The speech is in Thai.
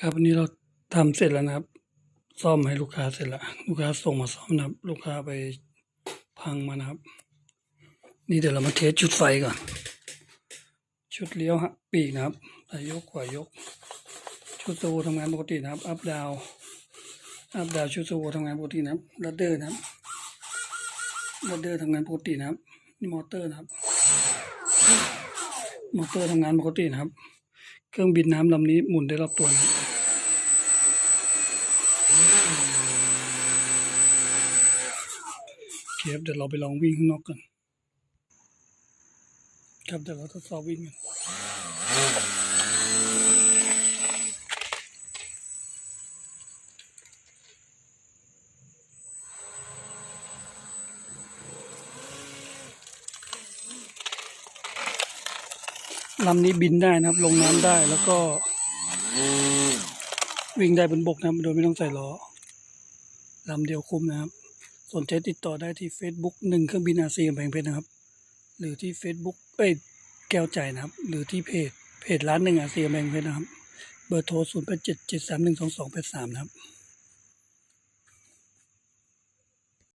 ครับวันนี้เราทำเสร็จแล้วนะครับ ซ่อมให้ลูกค้าเสร็จแล้ว ลูกค้าส่งมาซ่อมนะครับ ลูกค้าไปพังมานะครับ นี่เดี๋ยวเรามาเทสชุดไฟก่อน ชุดเลี้ยวฮะปีกนะครับสายยกขวายก ชุดสวูทำงานปกตินะครับ อัพดาวอัพดาวชุดสวูทำงานปกตินะครับลัดเดอร์นะครับลัดเดอร์ทำงานปกตินะครับนี่มอเตอร์นะครับ มอเตอร์ทำงานปกตินะครับ เครื่องบินน้ำลำนี้หมุนได้รอบตัวนะครับโอ เคครับเดี๋ยวเราไปลองวิ่งข้างนอกกันครับเดี๋ยวเราทดสอบวิ่งกันลำนี้บินได้นะครับ ลงน้ำได้แล้วก็วิ่งได้บนบกนะครับโดยไม่ต้องใส่ล้อลำเดียวคุ้มนะครับ สนใจติดต่อได้ที่ Facebook หนึ่งเครื่องบินอาเซียนแพงเพชรนะครับ หรือที่ Facebook เอ้ยแก้วใจนะครับ หรือที่เพจเพจร้านหนึ่งอาเซียนแพงเพชรนะครับ เบอร์โทร 0 8 7 7 3 1 2 2 8 3 นะครับ